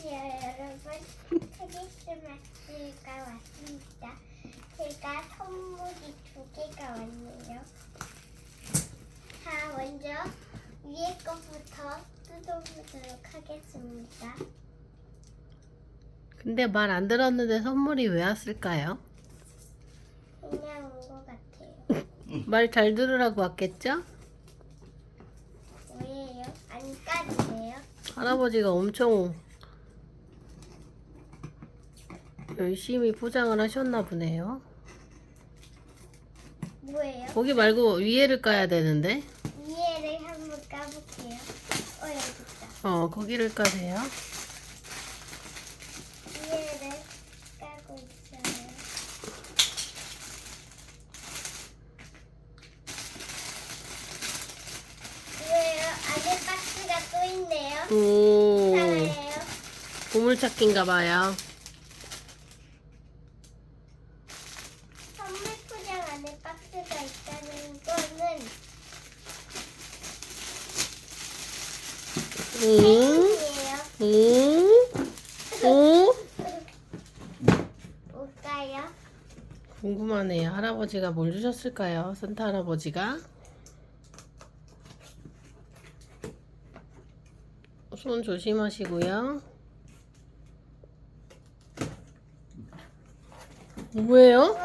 여러분 크리스마스가 왔습니다 제가 선물이 두 개가 왔네요 자 먼저 위에 거부터 뜯어보도록 하겠습니다 근데 말 안 들었는데 선물이 왜 왔을까요? 그냥 온 것 같아요 말 잘 들으라고 왔겠죠? 뭐예요? 안 까지세요? 할아버지가 엄청 열심히 포장을 하셨나 보네요. 뭐예요? 거기 말고 위에를 까야 되는데. 위에를 한번 까볼게요 어 여기 있다 어, 거기를 까세요. 위에를 까고 있어요 왜요? 안에 박스가 또 있네요. 오, 하나예요. 보물찾기인가 봐요. 선물 포장 안에 박스가 있다는 거는 응? 응? 어? 뭘까요? 궁금하네요. 할아버지가 뭘 주셨을까요? 산타 할아버지가? 손 조심하시고요. 뭐예요?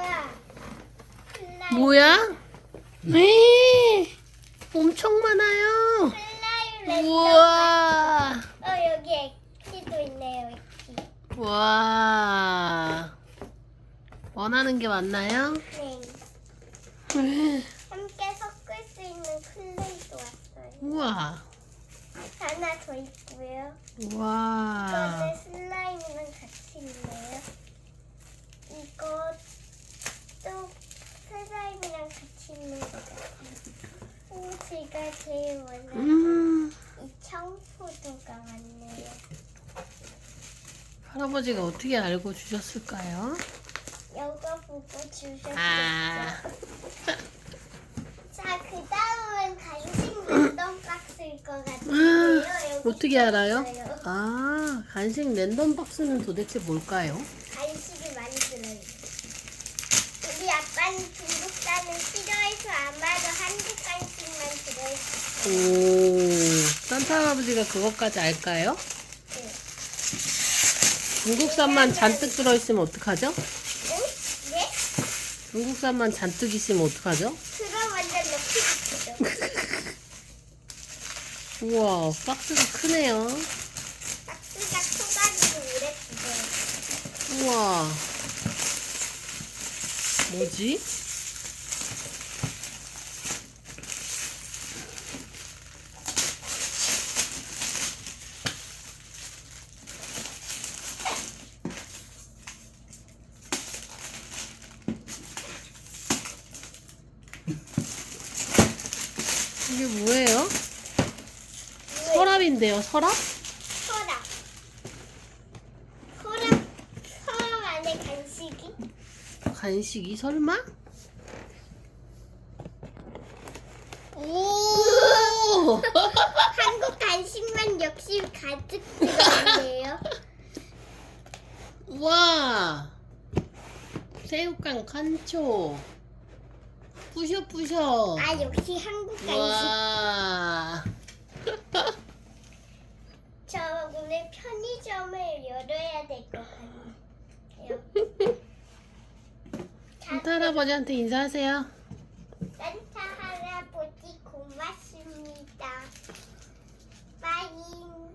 뭐야? 에 엄청 많아요. 우와. 어 여기 액티도 있네요. 액티. 와. 원하는 게 맞나요? 네. 함께 섞을 수 있는 클레이도 왔어요. 우와. 하나 더 있고요. 와. 이거는 슬라임이랑 같이 있네요. 이것도 슬라임이랑 같이 있는 것 같아요. 오, 제가 제일 음. 이 청포도가 왔네요. 할아버지가 어떻게 알고 주셨을까요? 이거 보고 주셨겠죠? 아. 자, 그 다음은 간식 랜덤 박스일 것 같은데요. 아, 여기 어떻게 알아요? 있어요. 아, 간식 랜덤 박스는 도대체 뭘까요? 우리 아빠는 중국산을 싫어해서 아마도 한국 간식만 들어있을 오, 산타 할아버지가 그것까지 알까요? 거예요. 중국산만 잔뜩 들어있으면 어떡하죠? 응? 네? 중국산만 잔뜩 있으면 어떡하죠? 그럼 완전 좋죠. 우와, 박스가 크네요. 박스가 커가지고 오래 두고요. 우와. 뭐지? 이게 뭐예요? 서랍인데요, 서랍? 서랍. 서랍 안에 간식이? 간식이 설마? 오! 한국 간식만 역시 가득 들어있네요. 와! 새우깡 칸초. 뿌셔뿌셔. 아 역시 한국 간식. 와. 저 오늘 편의점을 열어야 될 것 같네요. 산타 할아버지한테 인사하세요. 산타 할아버지 고맙습니다. 빠잉. 좀이